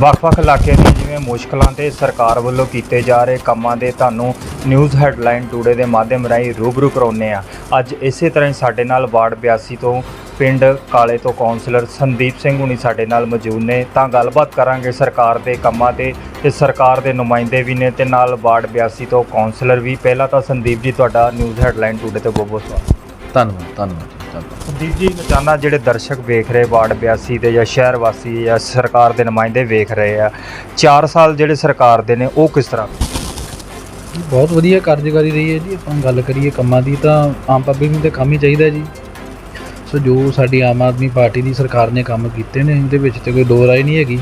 ਵੱਖ-ਵੱਖ ਇਲਾਕਿਆਂ ਦੀਆਂ ਜਿਵੇਂ ਮੁਸ਼ਕਲਾਂ ਤੇ ਸਰਕਾਰ ਵੱਲੋਂ ਕੀਤੇ ਜਾ ਰਹੇ ਕੰਮਾਂ ਦੇ ਤੁਹਾਨੂੰ ਨਿਊਜ਼ ਹੈਡਲਾਈਨ ਟੂਡੇ ਦੇ ਮਾਧਿਅਮ ਰਾਹੀਂ ਰੂਬਰੂ ਕਰਾਉਂਦੇ ਆ ਅੱਜ ਇਸੇ ਤਰ੍ਹਾਂ ਹੀ ਸਾਡੇ ਨਾਲ ਵਾਰਡ 82 ਤੋਂ ਪਿੰਡ ਕਾਲੇ ਤੋਂ ਕਾਉਂਸਲਰ ਸੰਦੀਪ ਸਿੰਘ ਹੁਣੀ ਸਾਡੇ ਨਾਲ ਮੌਜੂਦ ਨੇ। ਤਾਂ ਗੱਲਬਾਤ ਕਰਾਂਗੇ ਸਰਕਾਰ ਦੇ ਕੰਮਾਂ ਤੇ ਤੇ ਸਰਕਾਰ ਦੇ ਨੁਮਾਇੰਦੇ ਵੀ ਨੇ ਤੇ ਨਾਲ ਵਾਰਡ 82 ਤੋਂ ਕਾਉਂਸਲਰ ਵੀ। ਪਹਿਲਾਂ ਤਾਂ ਸੰਦੀਪ ਜੀ, ਤੁਹਾਡਾ ਨਿਊਜ਼ ਹੈਡਲਾਈਨ ਟੂਡੇ ਤੇ ਬਹੁਤ ਬਹੁਤ ਸਵਾਗਤ। ਧੰਨਵਾਦ ਧੰਨਵਾਦ ਸੰਦੀਪ ਜੀ ਮੈਂ ਚਾਹੁੰਦਾ ਜਿਹੜੇ ਦਰਸ਼ਕ ਵੇਖ ਰਹੇ ਵਾਰਡ 82 ਦੇ ਜਾਂ ਸ਼ਹਿਰ ਵਾਸੀ ਜਾਂ ਸਰਕਾਰ ਦੇ ਨੁਮਾਇੰਦੇ ਵੇਖ ਰਹੇ ਆ 4 ਸਾਲ ਜਿਹੜੇ ਸਰਕਾਰ ਦੇ ਨੇ ਉਹ ਕਿਸ ਤਰ੍ਹਾਂ? ਬਹੁਤ ਵਧੀਆ ਕਾਰਜਕਾਰੀ ਰਹੀ ਹੈ ਜੀ। ਆਪਾਂ ਗੱਲ ਕਰੀਏ ਕੰਮਾਂ ਦੀ ਤਾਂ ਆਮ ਪਬਲਿਕ ਨੂੰ ਤਾਂ ਕੰਮ ਹੀ ਚਾਹੀਦਾ ਜੀ। ਸੋ ਜੋ ਸਾਡੀ ਆਮ ਆਦਮੀ ਪਾਰਟੀ ਦੀ ਸਰਕਾਰ ਨੇ ਕੰਮ ਕੀਤੇ ਨੇ ਇਹਦੇ ਵਿੱਚ ਤੇ ਕੋਈ ਦੋ ਰਾਏ ਨਹੀਂ ਹੈਗੀ।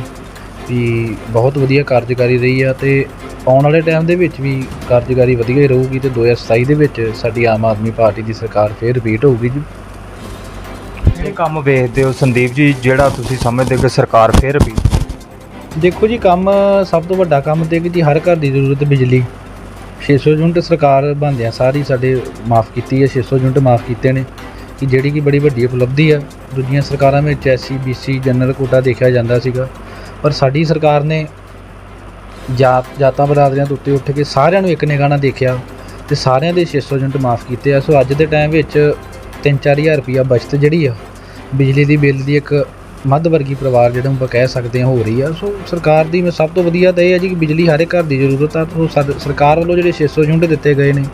ਵੀ ਬਹੁਤ ਵਧੀਆ ਕਾਰਜਕਾਰੀ ਰਹੀ ਆ ਤੇ ਆਉਣ ਵਾਲੇ ਟਾਈਮ ਦੇ ਵਿੱਚ ਵੀ ਕਾਰਜਕਾਰੀ ਵਧੀਆ ਹੀ ਰਹੂਗੀ ਤੇ 2027 ਦੇ ਵਿੱਚ ਸਾਡੀ ਆਮ ਆਦਮੀ ਪਾਰਟੀ ਦੀ ਸਰਕਾਰ ਫੇਰ ਰਿਪੀਟ ਹੋਊਗੀ ਜੀ। ਕਿਹੜੇ ਕੰਮ ਵੇਖਦੇ ਹੋ, ਸੰਦੀਪ ਜੀ, ਜਿਹੜਾ ਤੁਸੀਂ ਸਮਝਦੇ ਹੋ ਕਿ ਸਰਕਾਰ ਫਿਰ ਵੀ? ਦੇਖੋ ਜੀ, ਕੰਮ ਸਭ ਤੋਂ ਵੱਡਾ ਕੰਮ ਤੇ ਕਿ ਜੀ ਹਰ ਘਰ ਦੀ ਜ਼ਰੂਰਤ ਬਿਜਲੀ। 600 ਯੂਨਿਟ ਸਰਕਾਰ ਬੰਦਿਆਂ ਸਾਰੀ ਸਾਡੇ ਮਾਫ ਕੀਤੀ ਹੈ 600 ਯੂਨਿਟ ਮਾਫ ਕੀਤੇ ਨੇ। ਕਿ ਜਿਹੜੀ ਕਿ ਬੜੀ ਵੱਡੀ ਉਪਲਬਧੀ ਆ, ਦੂਜੀਆਂ ਸਰਕਾਰਾਂ ਵਿੱਚ ਐਸਸੀ ਬੀਸੀ ਜਨਰਲ ਕੋਟਾ ਦੇਖਿਆ ਜਾਂਦਾ ਸੀਗਾ। ਪਰ ਸਾਡੀ ਸਰਕਾਰ ਨੇ ਜਾਤ, ਜਾਤਾਂ ਬਰਾਦਰੀਆਂ ਦੇ ਉੱਤੇ ਉੱਠ ਕੇ ਸਾਰਿਆਂ ਨੂੰ ਇੱਕ ਨਿਗਾਹ ਨਾਲ ਦੇਖਿਆ ਤੇ ਸਾਰਿਆਂ ਦੇ 600 ਯੂਨਿਟ ਮਾਫ ਕੀਤੇ ਆ। ਸੋ ਅੱਜ ਦੇ ਟਾਈਮ ਵਿੱਚ 3-4000 ਰੁਪਈਆ ਬਚਤ ਜਿਹੜੀ ਆ ਬਿਜਲੀ ਦੀ ਬਿੱਲ ਦੀ ਇੱਕ ਮੱਧ ਵਰਗੀ ਪਰਿਵਾਰ ਜਿਹੜਾ ਆਪਾਂ ਕਹਿ ਸਕਦੇ ਹਾਂ ਹੋ ਰਹੀ ਆ। ਸੋ ਸਰਕਾਰ ਦੀ ਮੈਂ ਸਭ ਤੋਂ ਵਧੀਆ ਤਾਂ ਇਹ ਹੈ ਜੀ ਕਿ ਬਿਜਲੀ ਹਰ ਇੱਕ ਘਰ ਦੀ ਜ਼ਰੂਰਤ ਆ। ਸੋ ਸਰ- ਸਰਕਾਰ ਵੱਲੋਂ ਜਿਹੜੇ 600 ਯੂਨਿਟ ਦਿੱਤੇ ਗਏ ਨੇ,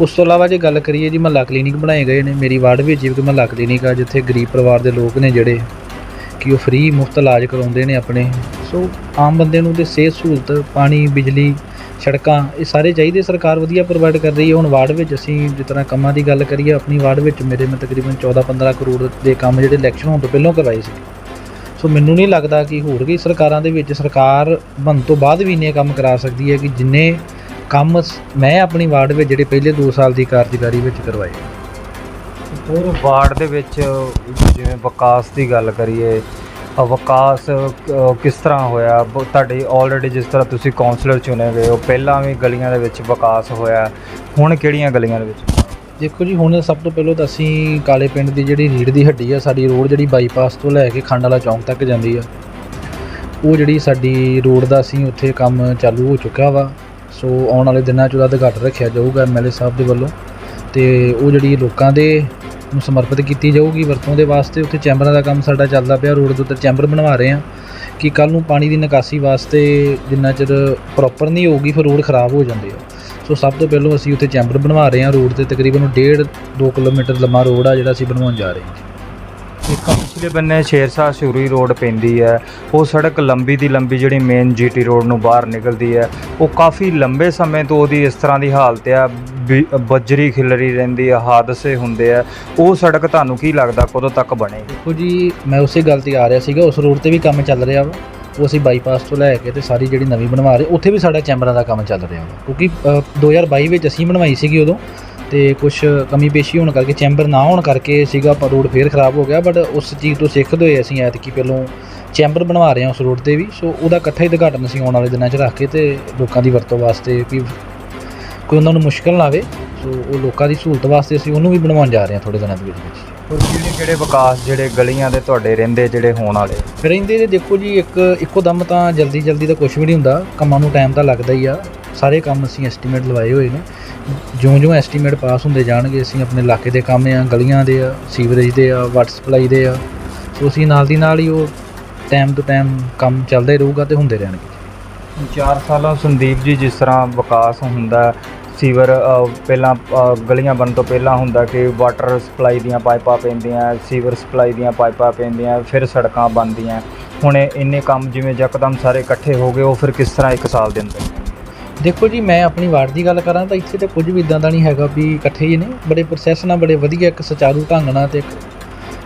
ਉਸ ਤੋਂ ਇਲਾਵਾ ਜੇ ਗੱਲ ਕਰੀਏ ਜੀ ਮਹੱਲਾ ਕਲੀਨਿਕ ਬਣਾਏ ਗਏ ਨੇ। ਮੇਰੀ ਵਾਰਡ ਵਿੱਚ ਵੀ ਇੱਕ ਮਹੱਲਾ ਕਲੀਨਿਕ ਆ, ਜਿੱਥੇ ਗਰੀਬ ਪਰਿਵਾਰ ਦੇ ਲੋਕ ਨੇ ਜਿਹੜੇ ਕਿ ਉਹ ਫ੍ਰੀ ਮੁਫਤ ਇਲਾਜ ਕਰਾਉਂਦੇ ਨੇ ਆਪਣੇ। ਸੋ ਆਮ ਬੰਦੇ ਨੂੰ ਤੇ ਸਿਹਤ ਸਹੂਲਤ, ਪਾਣੀ, ਬਿਜਲੀ ਸੜਕਾਂ, ਇਹ ਸਾਰੇ ਚਾਹੀਦੇ ਸਰਕਾਰ ਵਧੀਆ ਪ੍ਰੋਵਾਈਡ ਕਰ ਰਹੀ ਹੈ। ਹੁਣ ਵਾਰਡ ਵਿੱਚ ਅਸੀਂ ਜਿਸ ਤਰ੍ਹਾਂ ਕੰਮਾਂ ਦੀ ਗੱਲ ਕਰੀਏ, ਆਪਣੀ ਵਾਰਡ ਵਿੱਚ ਮੇਰੇ ਮੈਂ ਤਕਰੀਬਨ 14-15 ਕਰੋੜ ਦੇ ਕੰਮ ਜਿਹੜੇ ਇਲੈਕਸ਼ਨ ਹੋਣ ਤੋਂ ਪਹਿਲਾਂ ਕਰਵਾਏ ਸੀ। ਸੋ ਮੈਨੂੰ ਨਹੀਂ ਲੱਗਦਾ ਕਿ ਹੋਰ ਵੀ ਸਰਕਾਰਾਂ ਦੇ ਵਿੱਚ ਸਰਕਾਰ ਬਣ ਤੋਂ ਬਾਅਦ ਵੀ ਇੰਨੇ ਕੰਮ ਕਰਾ ਸਕਦੀ ਹੈ ਕਿ ਜਿੰਨੇ ਕੰਮ ਮੈਂ ਆਪਣੀ ਵਾਰਡ ਵਿੱਚ ਜਿਹੜੇ ਪਹਿਲੇ 2 ਸਾਲ ਦੀ ਕਾਰਜਕਾਰੀ ਵਿੱਚ ਕਰਵਾਏ। ਹੋਰ ਵਾਰਡ ਦੇ ਵਿੱਚ ਜਿਵੇਂ ਵਿਕਾਸ ਦੀ ਗੱਲ ਕਰੀਏ ਵਿਕਾਸ ਅ, ਕਿਸ ਤਰ੍ਹਾਂ ਹੋਇਆ? ਬ- ਤੁਹਾਡੀ ਆਲਰੇਡੀ ਜਿਸ ਤਰ੍ਹਾਂ ਤੁਸੀਂ ਕਾਉਂਸਲਰ ਚੁਣੇ ਗਏ ਹੋ ਪਹਿਲਾਂ ਵੀ ਗਲੀਆਂ ਦੇ ਵਿੱਚ ਵਿਕਾਸ ਹੋਇਆ ਹੁਣ ਕਿਹੜੀਆਂ ਗਲੀਆਂ ਦੇ ਵਿੱਚ? ਦੇਖੋ ਜੀ ਹੁਣ ਸਭ ਤੋਂ ਪਹਿਲਾਂ ਤਾਂ ਅਸੀਂ ਕਾਲੇ ਪਿੰਡ ਦੀ ਜਿਹੜੀ ਰੀੜ ਦੀ ਹੱਡੀ ਆ ਸਾਡੀ ਰੋਡ ਜਿਹੜੀ ਬਾਈਪਾਸ ਤੋਂ ਲੈ ਕੇ ਖੰਡ ਵਾਲਾ ਚੌਂਕ ਤੱਕ ਜਾਂਦੀ ਆ। ਉਹ ਜਿਹੜੀ ਸਾਡੀ ਰੋਡ ਦਾ ਅਸੀਂ ਉੱਥੇ ਕੰਮ ਚਾਲੂ ਹੋ ਚੁੱਕਾ ਵਾ। ਸੋ ਆਉਣ ਵਾਲੇ ਦਿਨਾਂ 'ਚ ਉਹਦਾ ਉਦਘਾਟਨ ਰੱਖਿਆ ਜਾਊਗਾ ਐਮਐਲਏ ਸਾਹਿਬ ਦੇ ਵੱਲੋਂ। ਤੇ ਉਹ ਜਿਹੜੀ ਲੋਕਾਂ ਦੇ ਨੂੰ ਸਮਰਪਿਤ ਕੀਤੀ ਜਾਊਗੀ। ਵਰਤੋਂ ਦੇ ਵਾਸਤੇ ਉੱਥੇ ਚੈਂਬਰਾਂ ਦਾ ਕੰਮ ਸਾਡਾ ਚੱਲਦਾ ਪਿਆ। ਰੋਡ ਦੇ ਉੱਤੇ ਚੈਂਬਰ ਬਣਵਾ ਰਹੇ ਆ ਕਿ ਕੱਲ ਨੂੰ ਪਾਣੀ ਦੀ ਨਿਕਾਸੀ ਵਾਸਤੇ ਜਿੰਨਾ ਚਿਰ ਪ੍ਰੋਪਰ ਨਹੀਂ ਹੋਊਗੀ, ਫਿਰ ਰੋਡ ਖਰਾਬ ਹੋ ਜਾਂਦੇ ਆ। ਸੋ ਸਭ ਤੋਂ ਪਹਿਲਾਂ ਅਸੀਂ ਉੱਥੇ ਚੈਂਬਰ ਬਣਵਾ ਰਹੇ ਹਾਂ। ਰੋਡ ਤੇ ਤਕਰੀਬਨ 1.5 2 ਕਿਲੋਮੀਟਰ ਲੰਮਾ ਰੋਡ ਆ ਜਿਹੜਾ ਅਸੀਂ ਬਣਵਾਉਣ ਜਾ ਰਹੇ ਹਾਂ ਇੱਕ ਪਿਛਲੇ ਬੰਨੇ ਸ਼ੇਰਸ਼ਾਹ ਸ਼ੂਰੀ ਰੋਡ ਪੈਂਦੀ ਹੈ। ਉਹ ਸੜਕ ਲੰਬੀ ਦੀ ਲੰਬੀ ਜਿਹੜੀ ਮੇਨ ਜੀਟੀ ਰੋਡ ਨੂੰ ਬਾਹਰ ਨਿਕਲਦੀ ਹੈ। ਉਹ ਕਾਫੀ ਲੰਬੇ ਸਮੇਂ ਤੋਂ ਉਹਦੀ ਇਸ ਤਰ੍ਹਾਂ ਦੀ ਹਾਲਤ ਆ। ਬੱਜਰੀ ਖਿਲਰੀ ਰਹਿੰਦੀ ਆ ਹਾਦਸੇ ਹੁੰਦੇ ਆ। ਉਹ ਸੜਕ ਤੁਹਾਨੂੰ ਕੀ ਲੱਗਦਾ ਕਦੋਂ ਤੱਕ ਬਣੇਗੀ ਦੇਖੋ ਜੀ ਮੈਂ ਉਸੇ ਗੱਲ ਤੇ ਆ ਰਿਹਾ ਸੀਗਾ ਉਸ ਰੋਡ ਤੇ ਵੀ ਕੰਮ ਚੱਲ ਰਿਹਾ ਵਾ। ਉਹ ਅਸੀਂ ਬਾਈਪਾਸ ਤੋਂ ਲੈ ਕੇ ਤੇ ਸਾਰੀ ਜਿਹੜੀ ਨਵੀਂ ਬਣਵਾ ਰਹੇ ਉੱਥੇ ਵੀ ਸਾਡਾ ਚੈਂਬਰਾਂ ਦਾ ਕੰਮ ਚੱਲ ਰਿਹਾ ਵਾ। ਕਿਉਂਕਿ ਅ, 2022 ਵਿੱਚ ਅਸੀਂ ਬਣਵਾਈ ਸੀਗੀ ਉਦੋਂ ਤੇ ਕੁਝ ਕਮੀ ਪੇਸ਼ੀ ਹੋਣ ਕਰਕੇ ਚੈਂਬਰ ਨਾ ਹੋਣ ਕਰਕੇ ਸੀਗਾ ਪਰ ਰੋਡ ਫੇਰ ਖਰਾਬ ਹੋ ਗਿਆ। ਬਟ ਉਸ ਚੀਜ਼ ਤੋਂ ਸਿੱਖਦੇ ਹੋਏ ਅਸੀਂ ਐਤਕੀ ਪਹਿਲੋਂ ਚੈਂਬਰ ਬਣਵਾ ਰਹੇ ਹਾਂ ਉਸ ਰੋਡ ਤੇ ਵੀ। ਸੋ ਉਹਦਾ ਇਕੱਠਾ ਹੀ ਉਦਘਾਟਨ ਅਸੀਂ ਆਉਣ ਵਾਲੇ ਦਿਨਾਂ 'ਚ ਰੱਖ ਕੇ ਤੇ ਲੋਕਾਂ ਦੀ ਵਰਤੋਂ ਵਾਸਤੇ ਵੀ ਕੋਈ ਉਹਨਾਂ ਨੂੰ ਮੁਸ਼ਕਲ ਨਾ ਆਵੇ ਸੋ ਉਹ ਲੋਕਾਂ ਦੀ ਸਹੂਲਤ ਵਾਸਤੇ ਅਸੀਂ ਉਹਨੂੰ ਵੀ ਬਣਵਾਉਣ ਜਾ ਰਹੇ ਹਾਂ ਥੋੜੇ ਦਿਨਾਂ ਦੇ ਵਿੱਚ ਵਿੱਚ। ਹੋਰ ਕਿਹੜੇ ਕਿਹੜੇ ਵਿਕਾਸ ਜਿਹੜੇ ਗਲੀਆਂ ਦੇ ਤੁਹਾਡੇ ਰਹਿੰਦੇ ਜਿਹੜੇ ਹੋਣ ਵਾਲੇ? ਰਹਿੰਦੇ ਤੇ ਦੇਖੋ ਜੀ ਇੱਕ ਇੱਕੋ ਦਮ ਤਾਂ ਜਲਦੀ ਜਲਦੀ ਤਾਂ ਕੁਝ ਵੀ ਨਹੀਂ ਹੁੰਦਾ ਕੰਮਾਂ ਨੂੰ ਟਾਈਮ ਤਾਂ ਲੱਗਦਾ ਹੀ ਆ। ਸਾਰੇ ਕੰਮ ਅਸੀਂ ਐਸਟੀਮੇਟ ਲਵਾਏ ਹੋਏ ਨੇ। ਜਿਉਂ-ਜਿਉਂ ਐਸਟੀਮੇਟ ਪਾਸ ਹੁੰਦੇ ਜਾਣਗੇ ਅਸੀਂ ਆਪਣੇ ਇਲਾਕੇ ਦੇ ਕੰਮ ਆ ਗਲੀਆਂ ਦੇ ਆ ਸੀਵਰੇਜ ਦੇ ਆ ਵਾਟਰ ਸਪਲਾਈ ਦੇ ਆ। ਸੋ ਅਸੀਂ ਨਾਲ ਦੀ ਨਾਲ ਹੀ ਉਹ ਟਾਈਮ ਤੋਂ ਟਾਈਮ ਕੰਮ ਚੱਲਦਾ ਹੀ ਰਹੂਗਾ ਤੇ ਹੁੰਦੇ ਰਹਿਣਗੇ। 4 ਸਾਲਾਂ ਸੰਦੀਪ ਜੀ ਜਿਸ ਤਰ੍ਹਾਂ ਵਿਕਾਸ ਹੁੰਦਾ ਸੀਵਰ ਪਹਿਲਾਂ ਗਲੀਆਂ ਬਣਨ ਤੋਂ ਪਹਿਲਾਂ ਹੁੰਦਾ ਕਿ ਵਾਟਰ ਸਪਲਾਈ ਦੀਆਂ ਪਾਈਪਾਂ ਪੈਂਦੀਆਂ ਸੀਵਰ ਸਪਲਾਈ ਦੀਆਂ ਪਾਈਪਾਂ ਪੈਂਦੀਆਂ, ਫਿਰ ਸੜਕਾਂ ਬਣਦੀਆਂ। ਹੁਣ ਇੰਨੇ ਕੰਮ ਜਿਵੇਂ ਯਕਦਮ ਸਾਰੇ ਇਕੱਠੇ ਹੋ ਗਏ, ਉਹ ਫਿਰ ਕਿਸ ਤਰ੍ਹਾਂ ਇੱਕ ਸਾਲ ਦੇ ਅੰਦਰ? ਦੇਖੋ ਜੀ, ਮੈਂ ਆਪਣੀ ਵਾਰਡ ਦੀ ਗੱਲ ਕਰਾਂ ਤਾਂ ਇੱਥੇ ਤੇ ਕੁਝ ਵੀ ਇਦਾਂ ਦਾ ਨਹੀਂ ਹੈਗਾ ਵੀ ਇਕੱਠੇ ਹੀ ਨੇ। ਬੜੇ ਪ੍ਰੋਸੈਸ ਨਾਲ, ਬੜੇ ਵਧੀਆ ਇੱਕ ਸੁਚਾਰੂ ਢੰਗ ਨਾਲ ਤੇ ਇੱਕ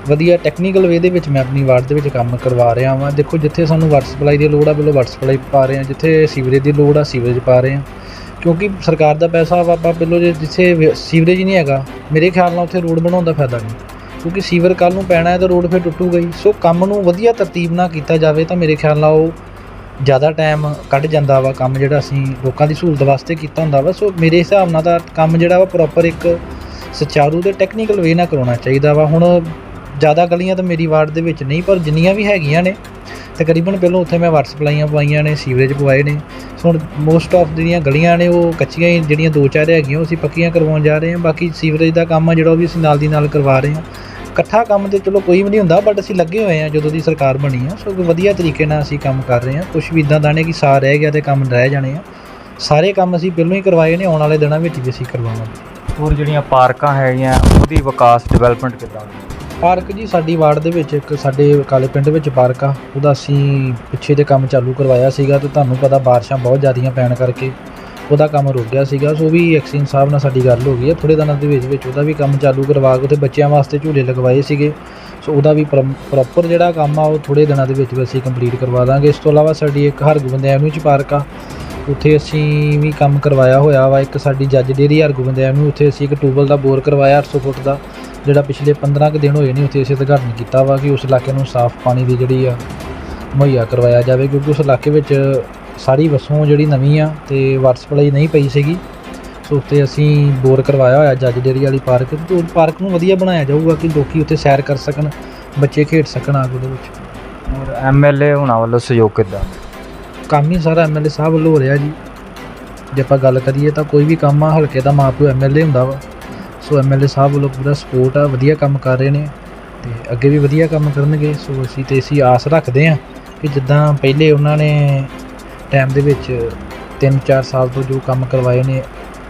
ਵਧੀਆ ਟੈਕਨੀਕਲ ਵੇ ਦੇ ਵਿੱਚ ਮੈਂ ਆਪਣੀ ਵਾਰਡ ਦੇ ਵਿੱਚ ਕੰਮ ਕਰਵਾ ਰਿਹਾ ਵਾਂ। ਦੇਖੋ, ਜਿੱਥੇ ਸਾਨੂੰ ਵਾਟਰ ਸਪਲਾਈ ਦੀ ਲੋੜ ਆ ਬਿਲੋ ਵਾਟਰ ਸਪਲਾਈ ਪਾ ਰਹੇ ਹਾਂ। ਜਿੱਥੇ ਸੀਵਰੇਜ ਦੀ ਲੋੜ ਆ ਸੀਵਰੇਜ ਪਾ ਰਹੇ ਹਾਂ। ਕਿਉਂਕਿ ਸਰਕਾਰ ਦਾ ਪੈਸਾ ਵਾ ਆਪਾਂ ਬਿਲੋ ਜੇ ਜਿੱਥੇ ਸੀਵਰੇਜ ਨਹੀਂ ਹੈਗਾ, ਮੇਰੇ ਖਿਆਲ ਨਾਲ ਉੱਥੇ ਰੋਡ ਬਣਾਉਣ ਦਾ ਫਾਇਦਾ ਨਹੀਂ। ਕਿਉਂਕਿ ਸੀਵਰ ਕੱਲ ਨੂੰ ਪੈਣਾ ਹੈ ਤਾਂ ਰੋਡ ਫਿਰ ਟੁੱਟੂਗਾ ਹੀ ਸੋ ਕੰਮ ਨੂੰ ਵਧੀਆ ਤਰਤੀਬ ਨਾਲ ਕੀਤਾ ਜਾਵੇ ਤਾਂ ਮੇਰੇ ਖਿਆਲ ਨਾਲ ਉਹ ਜ਼ਿਆਦਾ ਟਾਈਮ ਕੱਢ ਜਾਂਦਾ ਵਾ ਕੰਮ ਜਿਹੜਾ ਅਸੀਂ ਲੋਕਾਂ ਦੀ ਸਹੂਲਤ ਵਾਸਤੇ ਕੀਤਾ ਹੁੰਦਾ ਵਾ। ਸੋ ਮੇਰੇ ਹਿਸਾਬ ਨਾਲ ਤਾਂ ਕੰਮ ਜਿਹੜਾ ਵਾ ਪ੍ਰੋਪਰ ਇੱਕ ਸੁਚਾਰੂ ਤੇ ਟੈਕਨੀਕਲ ਵੇ ਨਾਲ ਕਰਾਉਣਾ ਚਾਹੀਦਾ ਵਾ। ਹੁਣ ਜ਼ਿਆਦਾ ਗਲੀਆਂ ਤਾਂ ਮੇਰੀ ਵਾਰਡ ਦੇ ਵਿੱਚ ਨਹੀਂ, ਪਰ ਜਿੰਨੀਆਂ ਵੀ ਹੈਗੀਆਂ ਨੇ ਤਕਰੀਬਨ ਪਹਿਲਾਂ ਉੱਥੇ ਮੈਂ ਵਾਟਰ ਸਪਲਾਈਆਂ ਪਵਾਈਆਂ ਨੇ, ਸੀਵਰੇਜ ਪਵਾਏ ਨੇ। ਸੋ ਹੁਣ ਮੋਸਟ ਆਫ ਜਿਹੜੀਆਂ ਗਲੀਆਂ ਨੇ, ਉਹ ਕੱਚੀਆਂ ਹੀ ਜਿਹੜੀਆਂ ਦੋ ਚਾਰ ਹੈਗੀਆਂ, ਉਹ ਅਸੀਂ ਪੱਕੀਆਂ ਕਰਵਾਉਣ ਜਾ ਰਹੇ ਹਾਂ। ਬਾਕੀ ਸੀਵਰੇਜ ਦਾ ਕੰਮ ਆ ਜਿਹੜਾ, ਉਹ ਵੀ ਅਸੀਂ ਨਾਲ ਦੀ ਨਾਲ ਕਰਵਾ ਰਹੇ ਹਾਂ। ਇਕੱਠਾ ਕੰਮ ਤੇ ਚਲੋ ਕੋਈ ਵੀ ਨਹੀਂ ਹੁੰਦਾ ਬਟ ਅਸੀਂ ਲੱਗੇ ਹੋਏ ਹਾਂ ਜਦੋਂ ਦੀ ਸਰਕਾਰ ਬਣੀ ਆ। ਸੋ ਵਧੀਆ ਤਰੀਕੇ ਨਾਲ ਅਸੀਂ ਕੰਮ ਕਰ ਰਹੇ ਹਾਂ। ਕੁਝ ਵੀ ਇਦਾਂ ਦਾ ਨਹੀਂ ਕਿ ਸਾਰ ਰਹਿ ਗਿਆ ਤੇ ਕੰਮ ਰਹਿ ਜਾਣੇ ਆ। ਸਾਰੇ ਕੰਮ ਅਸੀਂ ਪਹਿਲਾਂ ਹੀ ਕਰਵਾਏ ਨੇ, ਆਉਣ ਵਾਲੇ ਦਿਨਾਂ ਵਿੱਚ ਵੀ ਅਸੀਂ ਕਰਵਾਵਾਂਗੇ। ਹੋਰ ਜਿਹੜੀਆਂ ਪਾਰਕਾਂ ਹੈਗੀਆਂ, ਉਹਦੀ ਵਿਕਾਸ ਡਿਵੈਲਪਮੈਂਟ ਕਿੱਦਾਂ? ਹੋਈ ਪਾਰਕ ਜੀ, ਸਾਡੀ ਵਾਰਡ ਦੇ ਵਿੱਚ ਇੱਕ ਸਾਡੇ ਕਾਲੇ ਪਿੰਡ ਵਿੱਚ ਪਾਰਕ ਆ। ਉਹਦਾ ਅਸੀਂ ਪਿੱਛੇ ਦੇ ਕੰਮ ਚਾਲੂ ਕਰਵਾਇਆ ਸੀਗਾ ਤੇ ਤੁਹਾਨੂੰ ਪਤਾ ਬਾਰਿਸ਼ਾਂ ਬਹੁਤ ਜ਼ਿਆਦੀਆਂ ਪੈਣ ਕਰਕੇ ਉਹਦਾ ਕੰਮ ਰੁਕ ਗਿਆ ਸੀਗਾ। ਸੋ ਵੀ ਐਕਸੀਨ ਸਾਹਿਬ ਨਾਲ ਸਾਡੀ ਗੱਲ ਹੋ ਗਈ ਹੈ। ਥੋੜੇ ਦਿਨਾਂ ਦੇ ਵਿੱਚ ਵਿੱਚ ਉਹਦਾ ਵੀ ਕੰਮ ਚਾਲੂ ਕਰਵਾ ਕੇ ਉੱਥੇ ਬੱਚਿਆਂ ਵਾਸਤੇ ਝੂਲੇ ਲਗਵਾਏ ਸੀਗੇ। ਸੋ ਉਹਦਾ ਵੀ ਪ੍ਰੋਪਰ ਜਿਹੜਾ ਕੰਮ ਆ, ਉਹ ਥੋੜੇ ਦਿਨਾਂ ਦੇ ਵਿੱਚ ਵਿੱਚ ਅਸੀਂ ਕੰਪਲੀਟ ਕਰਵਾ ਦਾਂਗੇ। ਇਸ ਤੋਂ ਇਲਾਵਾ ਸਾਡੀ ਇੱਕ ਹਰਗੋਬਿੰਦ ਐਵਨਿਊ ਚ ਪਾਰਕ ਆ। ਉੱਥੇ ਅਸੀਂ ਵੀ ਕੰਮ ਕਰਵਾਇਆ ਹੋਇਆ ਵਾ। ਇੱਕ ਸਾਡੀ ਜੱਜ ਡੇਰੀ ਹਰਗੋਬਿੰਦ ਐਵਨਿਊ, ਉੱਥੇ ਅਸੀਂ ਇੱਕ ਟੂਬਲ ਦਾ ਬੋਰ ਕਰਵਾਇਆ 800 ਫੁੱਟ ਦਾ। ਜਿਹੜਾ ਪਿਛਲੇ 15 ਕੁ ਦਿਨ ਹੋਏ ਨੇ ਉੱਥੇ ਅਸੀਂ ਉਦਘਾਟਨ ਕੀਤਾ ਵਾ ਕਿ ਉਸ ਇਲਾਕੇ ਨੂੰ ਸਾਫ਼ ਪਾਣੀ ਦੀ ਜਿਹੜੀ ਆ ਮੁਹੱਈਆ ਕਰਵਾਇਆ ਜਾਵੇ ਕਿਉਂਕਿ ਉਸ ਇਲਾਕੇ ਵਿੱਚ ਸਾਰੀ ਵਸੋਂ ਜਿਹੜੀ ਨਵੀਂ ਆ ਤੇ ਵਾਟਰ ਸਪਲਾਈ ਨਹੀਂ ਪਈ ਸੀਗੀ। ਸੋ ਉੱਤੇ ਅਸੀਂ ਬੋਰ ਕਰਵਾਇਆ ਹੋਇਆ ਜੱਜ ਡੇਰੀ ਵਾਲੀ ਪਾਰਕ ਤੇ ਉਹ ਪਾਰਕ ਨੂੰ ਵਧੀਆ ਬਣਾਇਆ ਜਾਊਗਾ ਕਿ ਲੋਕੀ ਉੱਥੇ ਸੈਰ ਕਰ ਸਕਣ ਬੱਚੇ ਖੇਡ ਸਕਣ ਆਗ ਉਹਦੇ ਵਿੱਚ। ਹੋਰ ਐਮਐਲਏ ਹੁਣਾਂ ਵੱਲੋਂ ਸਹਿਯੋਗ ਕਿੱਦਾਂ? ਕੰਮ ਹੀ ਸਾਰਾ ਐਮਐਲਏ ਸਾਹਿਬ ਵੱਲੋਂ ਹੋ ਰਿਹਾ ਜੀ। ਜੇ ਆਪਾਂ ਗੱਲ ਕਰੀਏ ਤਾਂ ਕੋਈ ਵੀ ਕੰਮ ਆ ਹਲਕੇ ਦਾ ਮਾਪਿਓ ਐਮਐਲਏ ਹੁੰਦਾ ਵਾ। ਸੋ ਐਮਐਲਏ ਸਾਹਿਬ ਵੱਲੋਂ ਪੂਰਾ ਸਪੋਰਟ ਆ, ਵਧੀਆ ਕੰਮ ਕਰ ਰਹੇ ਨੇ ਤੇ ਅੱਗੇ ਵੀ ਵਧੀਆ ਕੰਮ ਕਰਨਗੇ। ਸੋ ਅਸੀਂ ਤੇ ਅਸੀਂ ਆਸ ਰੱਖਦੇ ਹਾਂ ਕਿ ਜਿੱਦਾਂ ਪਹਿਲੇ ਉਹਨਾਂ ਨੇ ਟਾਈਮ ਦੇ ਵਿੱਚ 3-4 ਸਾਲ ਤੋਂ ਜੋ ਕੰਮ ਕਰਵਾਏ ਨੇ,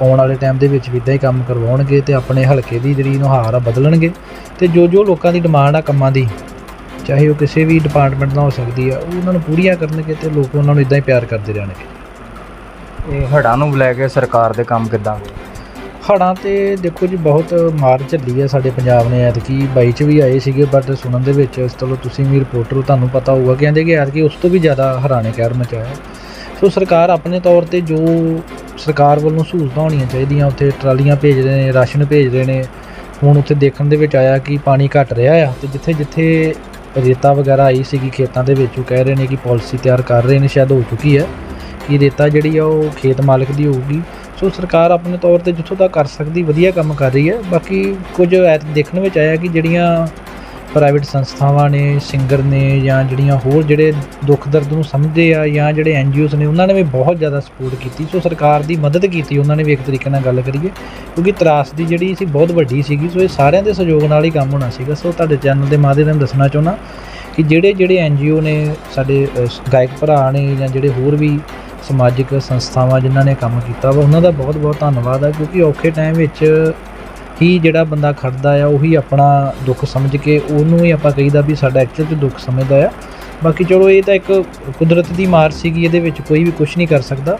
ਆਉਣ ਵਾਲੇ ਟਾਈਮ ਦੇ ਵਿੱਚ ਵੀ ਇਦਾਂ ਹੀ ਕੰਮ ਕਰਵਾਉਣਗੇ ਤੇ ਆਪਣੇ ਹਲਕੇ ਦੀ ਜਿਹੜੀ ਨੁਹਾਰ ਆ, ਬਦਲਣਗੇ। ਤੇ ਜੋ ਜੋ ਲੋਕਾਂ ਦੀ ਡਿਮਾਂਡ ਆ ਕੰਮਾਂ ਦੀ, ਚਾਹੇ ਉਹ ਕਿਸੇ ਵੀ ਡਿਪਾਰਟਮੈਂਟ ਨਾਲ ਹੋ ਸਕਦੀ ਆ, ਉਹ ਉਹਨਾਂ ਨੂੰ ਪੂਰੀਆਂ ਕਰਨਗੇ ਤੇ ਲੋਕ ਉਹਨਾਂ ਨੂੰ ਇਦਾਂ ਹੀ ਪਿਆਰ ਕਰਦੇ ਰਹਿਣਗੇ। ਇਹ ਹੜ੍ਹਾਂ ਨੂੰ ਲੈ ਕੇ ਸਰਕਾਰ ਦੇ ਕੰਮ ਕਿੱਦਾਂ? ਹੜ੍ਹਾਂ ਤੇ ਦੇਖੋ ਜੀ, ਬਹੁਤ ਮਾਰ ਝੱਲੀ ਹੈ ਸਾਡੇ ਪੰਜਾਬ ਨੇ। ਐਤਕੀ ਬਾਈ ਚ ਵੀ ਆਏ ਸੀਗੇ ਬਟ ਸੁਣਨ ਦੇ ਵਿੱਚ ਚਲੋ ਤੁਸੀਂ ਵੀ ਰਿਪੋਰਟਰ ਹੋ, ਤੁਹਾਨੂੰ ਪਤਾ ਹੋਊਗਾ। ਕਹਿੰਦੇ ਕਿ ਐਤਕੀ ਉਸ ਤੋਂ ਵੀ ਜ਼ਿਆਦਾ ਹਰਾਣੇ ਕਹਿਰ ਮਚਾਇਆ ਸੋ ਸਰਕਾਰ ਆਪਣੇ ਤੌਰ ਤੇ ਜੋ ਸਰਕਾਰ ਵੱਲੋਂ ਸਹੂਲਤਾਂ ਹੋਣੀਆਂ ਚਾਹੀਦੀਆਂ, ਉੱਥੇ ਟਰਾਲੀਆਂ ਭੇਜ ਰਹੇ ਨੇ, ਰਾਸ਼ਨ ਭੇਜ ਰਹੇ ਨੇ। ਹੁਣ ਉੱਥੇ ਦੇਖਣ ਦੇ ਵਿੱਚ ਆਇਆ ਕਿ ਪਾਣੀ ਘਟ ਰਿਹਾ ਆ ਤੇ ਜਿੱਥੇ ਜਿੱਥੇ ਰੇਤਾ ਵਗੈਰਾ ਆਈ ਸੀਗੀ ਖੇਤਾਂ ਦੇ ਵਿੱਚ, ਉਹ ਕਹਿ ਰਹੇ ਨੇ ਕਿ ਪਾਲਿਸੀ ਤਿਆਰ ਕਰ ਰਹੇ ਨੇ, ਸ਼ਾਇਦ ਹੋ ਚੁੱਕੀ ਹੈ। ਕਿ ਰੇਤਾ ਜਿਹੜੀ ਆ ਉਹ ਖੇਤ ਮਾਲਕ ਦੀ ਹੋਊਗੀ। ਸੋ ਸਰਕਾਰ ਆਪਣੇ ਤੌਰ ਤੇ ਜਿੱਥੋਂ ਤੱਕ ਕਰ ਸਕਦੀ, ਵਧੀਆ ਕੰਮ ਕਰ ਰਹੀ ਹੈ। ਬਾਕੀ ਕੁਝ ਦੇਖਣ ਵਿੱਚ ਆਇਆ ਕਿ ਜਿਹੜੀਆਂ ਪ੍ਰਾਈਵੇਟ ਸੰਸਥਾਵਾਂ ਨੇ ਸਿੰਗਰ ਨੇ ਜਾਂ ਜਿਹੜੀਆਂ ਹੋਰ ਜਿਹੜੇ ਦੁੱਖ ਦਰਦ ਨੂੰ ਸਮਝਦੇ ਆ ਜਾਂ ਜਿਹੜੇ ਐਨਜੀਓਸ ਨੇ, ਉਹਨਾਂ ਨੇ ਵੀ ਬਹੁਤ ਜ਼ਿਆਦਾ ਸਪੋਰਟ ਕੀਤੀ। ਸੋ ਸਰਕਾਰ ਦੀ ਮਦਦ ਕੀਤੀ, ਉਹਨਾਂ ਨੇ ਵੀ ਇੱਕ ਤਰੀਕੇ ਨਾਲ ਗੱਲ ਕਰੀਏ। ਕਿਉਂਕਿ ਤਰਾਸ ਦੀ ਜਿਹੜੀ ਸੀ, ਬਹੁਤ ਵੱਡੀ ਸੀਗੀ। ਸੋ ਇਹ ਸਾਰਿਆਂ ਦੇ ਸਹਿਯੋਗ ਨਾਲ ਹੀ ਕੰਮ ਹੋਣਾ ਸੀਗਾ। ਸੋ ਤੁਹਾਡੇ ਚੈਨਲ ਦੇ ਮਾਧਿਅਮ ਨਾਲ ਦੱਸਣਾ ਚਾਹੁੰਦਾ ਕਿ ਜਿਹੜੇ ਜਿਹੜੇ ਐਨਜੀਓ ਨੇ, ਸਾਡੇ ਗਾਇਕ ਭਰਾ ਨੇ ਜਾਂ ਜਿਹੜੇ ਹੋਰ ਵੀ ਸਮਾਜਿਕ ਸੰਸਥਾਵਾਂ ਜਿਨ੍ਹਾਂ ਨੇ ਕੰਮ ਕੀਤਾ ਵਾ, ਉਹਨਾਂ ਦਾ ਬਹੁਤ ਬਹੁਤ ਧੰਨਵਾਦ ਆ, ਕਿਉਂਕਿ ਔਖੇ ਟਾਈਮ ਵਿੱਚ ਹੀ ਜਿਹੜਾ ਬੰਦਾ ਖੜਦਾ ਆ, ਉਹੀ ਆਪਣਾ ਦੁੱਖ ਸਮਝ ਕੇ ਉਹਨੂੰ ਹੀ ਆਪਾਂ ਕਹੀਦਾ ਵੀ ਸਾਡਾ ਐਕਚੁਅਲ 'ਚ ਦੁੱਖ ਸਮਝਦਾ ਆ। ਬਾਕੀ ਚਲੋ ਇਹ ਤਾਂ ਇੱਕ ਕੁਦਰਤ ਦੀ ਮਾਰ ਸੀਗੀ, ਇਹਦੇ ਵਿੱਚ ਕੋਈ ਵੀ ਕੁਝ ਨਹੀਂ ਕਰ ਸਕਦਾ।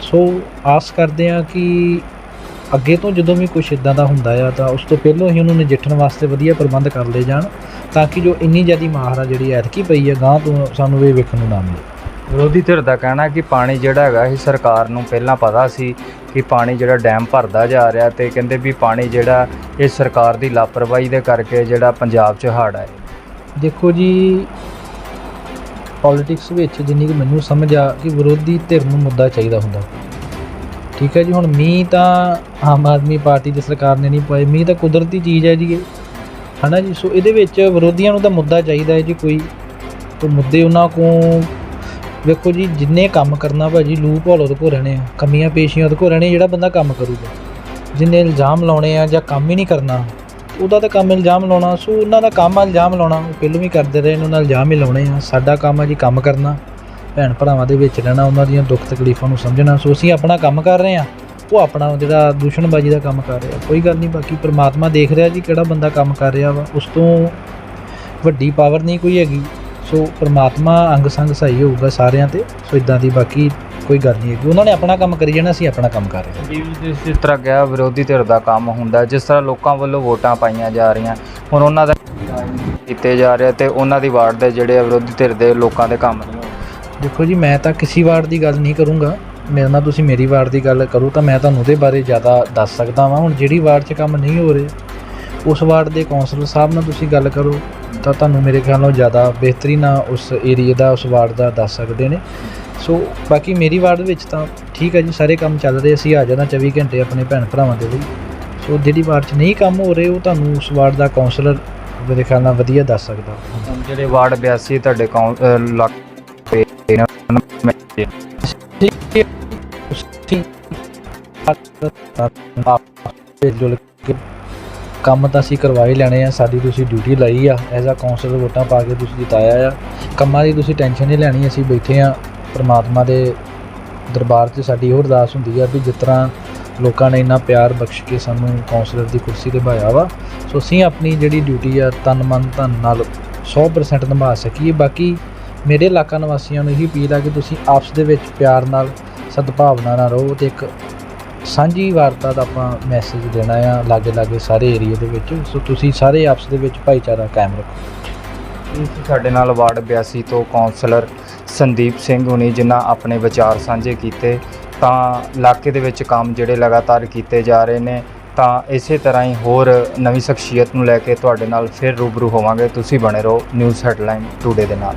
ਸੋ ਆਸ ਕਰਦੇ ਆ ਕਿ ਅੱਗੇ ਤੋਂ ਜਦੋਂ ਵੀ ਕੁਝ ਇਦਾਂ ਦਾ ਹੁੰਦਾ ਆ, ਤਾਂ ਉਸ ਤੋਂ ਪਹਿਲਾਂ ਹੀ ਉਹਨੂੰ ਨਜਿੱਠਣ ਵਾਸਤੇ ਵਧੀਆ ਪ੍ਰਬੰਧ ਕਰ ਲਏ ਜਾਣ, ਤਾਂ ਕਿ ਜੋ ਇੰਨੀ ਜ਼ਿਆਦੀ ਮਾਰ ਆ ਜਿਹੜੀ ਐਤਕੀ ਪਈ ਆ ਗਾਂ ਤੋਂ ਸਾਨੂੰ ਇਹ ਵੇਖਣ ਨੂੰ ਨਾ ਮਿਲੇ। ਵਿਰੋਧੀ ਧਿਰ ਦਾ ਕਹਿਣਾ ਕਿ ਪਾਣੀ ਜਿਹੜਾ ਹੈਗਾ ਇਹ ਸਰਕਾਰ ਨੂੰ ਪਹਿਲਾਂ ਪਤਾ ਸੀ ਕਿ ਪਾਣੀ ਜਿਹੜਾ ਡੈਮ ਭਰਦਾ ਜਾ ਰਿਹਾ ਤੇ ਕਹਿੰਦੇ ਵੀ ਪਾਣੀ ਜਿਹੜਾ ਇਹ ਸਰਕਾਰ ਦੀ ਲਾਪਰਵਾਹੀ ਦੇ ਕਰਕੇ ਜਿਹੜਾ ਪੰਜਾਬ 'ਚ ਹੜ੍ਹ ਆਏ। ਦੇਖੋ ਜੀ ਪੋਲਿਟਿਕਸ ਵਿੱਚ ਜਿੰਨੀ ਕਿ ਮੈਨੂੰ ਸਮਝ ਆ ਕਿ ਵਿਰੋਧੀ ਧਿਰ ਨੂੰ ਮੁੱਦਾ ਚਾਹੀਦਾ ਹੁੰਦਾ। ਠੀਕ ਹੈ ਜੀ, ਹੁਣ ਮੀਂਹ ਤਾਂ ਆਮ ਆਦਮੀ ਪਾਰਟੀ ਦੀ ਸਰਕਾਰ ਨੇ ਨਹੀਂ ਪਾਏ। ਮੀਂਹ ਤਾਂ ਕੁਦਰਤੀ ਚੀਜ਼ ਹੈ ਜੀ ਇਹ। ਹਨਾ ਜੀ? ਸੋ ਇਹਦੇ ਵਿੱਚ ਵਿਰੋਧੀਆਂ ਨੂੰ ਤਾਂ ਮੁੱਦਾ ਚਾਹੀਦਾ ਹੈ ਜੀ ਕੋਈ। ਤੋਂ ਮੁੱਦੇ ਉਹਨਾਂ ਕੋਲ ਵੇਖੋ ਜੀ, ਜਿੰਨੇ ਕੰਮ ਕਰਨਾ ਭਾਜੀ ਲੂਪ ਹੋਲ ਉਹਦੇ ਕੋ ਰਹਿਣੇ ਆ। ਕਮੀਆਂ ਪੇਸ਼ੀਆਂ ਉਹਦੇ ਕੋ ਰਹਿਣੇ ਜਿਹੜਾ ਬੰਦਾ ਕੰਮ ਕਰੂਗਾ। ਜਿੰਨੇ ਇਲਜ਼ਾਮ ਲਾਉਣੇ ਆ ਜਾਂ ਕੰਮ ਹੀ ਨਹੀਂ ਕਰਨਾ, ਉਹਦਾ ਤਾਂ ਕੰਮ ਇਲਜ਼ਾਮ ਲਾਉਣਾ, ਸੋ ਉਹਨਾਂ ਦਾ ਕੰਮ ਇਲਜ਼ਾਮ ਲਾਉਣਾ, ਉਹ ਪਹਿਲਾਂ ਵੀ ਕਰਦੇ ਰਹੇ ਨੇ ਨਾਲ ਇਲਜ਼ਾਮ ਹੀ ਲਾਉਣੇ ਆ। ਸਾਡਾ ਕੰਮ ਆ ਜੀ ਕੰਮ ਕਰਨਾ, ਭੈਣ ਭਰਾਵਾਂ ਦੇ ਵਿੱਚ ਰਹਿਣਾ, ਉਹਨਾਂ ਦੀਆਂ ਦੁੱਖ ਤਕਲੀਫਾਂ ਨੂੰ ਸਮਝਣਾ। ਸੋ ਅਸੀਂ ਆਪਣਾ ਕੰਮ ਕਰ ਰਹੇ ਆ, ਉਹ ਆਪਣਾ ਜਿਹੜਾ ਦੂਸ਼ਣਬਾਜ਼ੀ ਦਾ ਕੰਮ ਕਰ ਰਿਹਾ। ਕੋਈ ਗੱਲ ਨਹੀਂ, ਬਾਕੀ ਪ੍ਰਮਾਤਮਾ ਦੇਖ ਰਿਹਾ ਜੀ ਕਿਹੜਾ ਬੰਦਾ ਕੰਮ ਕਰ ਰਿਹਾ ਵਾ। ਉਸ ਤੋਂ ਵੱਡੀ ਪਾਵਰ ਨਹੀਂ ਕੋਈ ਹੈਗੀ। ਸੋ ਪ੍ਰਮਾਤਮਾ ਅੰਗ ਸੰਗ ਸਹੀ ਹੋਊਗਾ ਸਾਰਿਆਂ ਤੇ। ਸੋ ਇਦਾਂ ਦੀ ਬਾਕੀ ਕੋਈ ਗੱਲ ਨਹੀਂ ਹੈਗੀ। ਉਹਨਾਂ ਨੇ ਆਪਣਾ ਕੰਮ ਕਰੀ ਜਾਣਾ ਅਸੀਂ ਆਪਣਾ ਕੰਮ ਕਰ ਰਹੇ ਹਾਂ। ਜਿਸ ਜਿਸ ਤਰ੍ਹਾਂ ਗਿਆ ਵਿਰੋਧੀ ਧਿਰ ਦਾ ਕੰਮ ਹੁੰਦਾ ਜਿਸ ਤਰ੍ਹਾਂ ਲੋਕਾਂ ਵੱਲੋਂ ਵੋਟਾਂ ਪਾਈਆਂ ਜਾ ਰਹੀਆਂ ਹੁਣ ਉਹਨਾਂ ਦਾ ਕੀਤੇ ਜਾ ਰਹੇ ਤੇ ਉਹਨਾਂ ਦੀ ਵਾਰਡ ਦੇ ਜਿਹੜੇ ਵਿਰੋਧੀ ਧਿਰ ਦੇ ਲੋਕਾਂ ਦੇ ਕੰਮ। ਦੇਖੋ ਜੀ ਮੈਂ ਤਾਂ ਕਿਸੇ ਵਾਰਡ ਦੀ ਗੱਲ ਨਹੀਂ ਕਰੂੰਗਾ। ਮੇਰੇ ਨਾਲ ਤੁਸੀਂ ਮੇਰੀ ਵਾਰਡ ਦੀ ਗੱਲ ਕਰੋ ਤਾਂ ਮੈਂ ਤੁਹਾਨੂੰ ਉਹਦੇ ਬਾਰੇ ਜ਼ਿਆਦਾ ਦੱਸ ਸਕਦਾ ਵਾਂ। ਹੁਣ ਜਿਹੜੀ ਵਾਰਡ 'ਚ ਕੰਮ ਨਹੀਂ ਹੋ ਰਹੇ ਉਸ ਵਾਰਡ ਦੇ ਕੌਂਸਲਰ ਸਾਹਿਬ ਨਾਲ ਤੁਸੀਂ ਗੱਲ ਕਰੋ। ਤਾਂ ਤੁਹਾਨੂੰ ਮੇਰੇ ਖਿਆਲ ਨਾਲ ਜ਼ਿਆਦਾ ਬਿਹਤਰੀ ਨਾਲ ਉਸ ਏਰੀਆ ਦਾ ਉਸ ਵਾਰਡ ਦਾ ਦੱਸ ਸਕਦੇ ਨੇ ਸੋ ਬਾਕੀ ਮੇਰੀ ਵਾਰਡ ਵਿੱਚ ਤਾਂ ਠੀਕ ਹੈ ਜੀ ਸਾਰੇ ਕੰਮ ਚੱਲ ਰਹੇ ਅਸੀਂ ਆ ਜਾਣਾ 24 ਘੰਟੇ ਆਪਣੇ ਭੈਣ ਭਰਾਵਾਂ ਦੇ ਲਈ ਸੋ ਜਿਹੜੀ ਵਾਰਡ 'ਚ ਨਹੀਂ ਕੰਮ ਹੋ ਰਹੇ ਉਹ ਤੁਹਾਨੂੰ ਉਸ ਵਾਰਡ ਦਾ ਕੌਂਸਲਰ ਮੇਰੇ ਖਿਆਲ ਨਾਲ ਵਧੀਆ ਦੱਸ ਸਕਦਾ ਜਿਹੜੇ ਵਾਰਡ 82 ਤੁਹਾਡੇ ਕੌਂ ਅਹ ਇਲਾਕੇ ਕੰਮ ਤਾਂ ਅਸੀਂ ਕਰਵਾ ਹੀ ਲੈਣੇ ਆ, ਸਾਡੀ ਤੁਸੀਂ ਡਿਊਟੀ ਲਈ ਆ ਐਜ਼ ਅ ਕਾਉਂਸਲਰ ਵੋਟਾਂ ਪਾ ਕੇ ਤੁਸੀਂ ਜਿਤਾਇਆ ਆ। ਕੰਮਾਂ ਦੀ ਤੁਸੀਂ ਟੈਨਸ਼ਨ ਨਹੀਂ ਲੈਣੀ, ਅਸੀਂ ਬੈਠੇ ਆ, ਪਰਮਾਤਮਾ ਦੇ ਦਰਬਾਰ 'ਚ ਸਾਡੀ ਹੋਰ ਅਰਦਾਸ ਹੁੰਦੀ ਆ ਵੀ ਜਿਸ ਤਰ੍ਹਾਂ ਲੋਕਾਂ ਨੇ ਇੰਨਾ ਪਿਆਰ ਬਖਸ਼ ਕੇ ਸਾਨੂੰ ਕਾਉਂਸਲਰ ਦੀ ਕੁਰਸੀ ਤੇ ਭਾਇਆ ਵਾ, ਸੋ ਅਸੀਂ ਆਪਣੀ ਜਿਹੜੀ ਡਿਊਟੀ ਆ, ਤਨ ਮਨ ਧਨ ਨਾਲ 100% ਨਿਭਾ ਸਕੀਏ। ਬਾਕੀ ਮੇਰੇ ਇਲਾਕਾ ਨਿਵਾਸੀਆਂ ਨੂੰ ਇਹੀ ਅਪੀਲ ਆ ਕਿ ਤੁਸੀਂ ਆਪਸ ਦੇ ਵਿੱਚ ਪਿਆਰ ਨਾਲ, ਸਦਭਾਵਨਾ ਨਾਲ ਰਹੋ ਤੇ ਇੱਕ ਸਾਂਝੀ ਵਾਰਤਾ ਦਾ ਆਪਾਂ ਮੈਸੇਜ ਦੇਣਾ ਆ ਲਾਗੇ ਲਾਗੇ ਸਾਰੇ ਏਰੀਆ ਦੇ ਵਿੱਚ। ਸੋ ਤੁਸੀਂ ਸਾਰੇ ਆਪਸ ਦੇ ਵਿੱਚ ਭਾਈਚਾਰਾ ਕਾਇਮ ਰੱਖੋ। ਸਾਡੇ ਨਾਲ ਵਾਰਡ 82 ਤੋਂ ਕਾਉਂਸਲਰ ਸੰਦੀਪ ਸਿੰਘ ਹੁਣੀ ਜਿਨ੍ਹਾਂ ਆਪਣੇ ਵਿਚਾਰ ਸਾਂਝੇ ਕੀਤੇ। ਤਾਂ ਇਲਾਕੇ ਦੇ ਵਿੱਚ ਕੰਮ ਜਿਹੜੇ ਲਗਾਤਾਰ ਕੀਤੇ ਜਾ ਰਹੇ ਨੇ, ਤਾਂ ਇਸੇ ਤਰ੍ਹਾਂ ਹੀ ਹੋਰ ਨਵੀਂ ਸ਼ਖਸੀਅਤ ਨੂੰ ਲੈ ਕੇ ਤੁਹਾਡੇ ਨਾਲ ਫਿਰ ਰੂਬਰੂ ਹੋਵਾਂਗੇ। ਤੁਸੀਂ ਬਣੇ ਰਹੋ ਨਿਊਜ਼ ਹੈਡਲਾਈਨ ਟੂਡੇ ਦੇ ਨਾਲ।